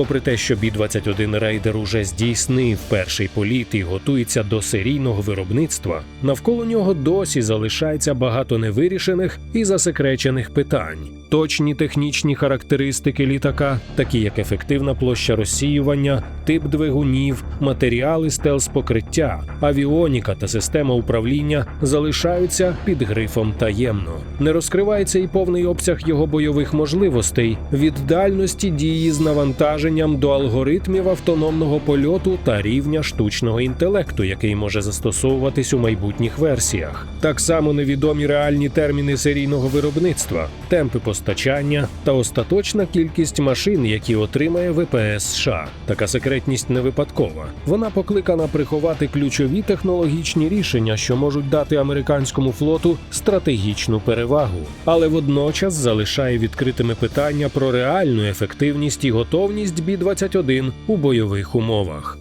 Попри те, що Бі-21 рейдер уже здійснив перший політ і готується до серійного виробництва, навколо нього досі залишається багато невирішених і засекречених питань. Точні технічні характеристики літака, такі як ефективна площа розсіювання, тип двигунів, матеріали стелс-покриття, авіоніка та система управління залишаються під грифом таємно. Не розкривається і повний обсяг його бойових можливостей від дальності дії з навантаженням до алгоритмів автономного польоту та рівня штучного інтелекту, який може застосовуватись у майбутніх версіях. Так само невідомі реальні терміни серійного виробництва, темпи постачання та остаточна кількість машин, які отримає ВПС США. Така секретність не випадкова. Вона покликана приховати ключові технологічні рішення, що можуть дати американському флоту стратегічну перевагу, але водночас залишає відкритими питання про реальну ефективність і готовність Бі-21 у бойових умовах.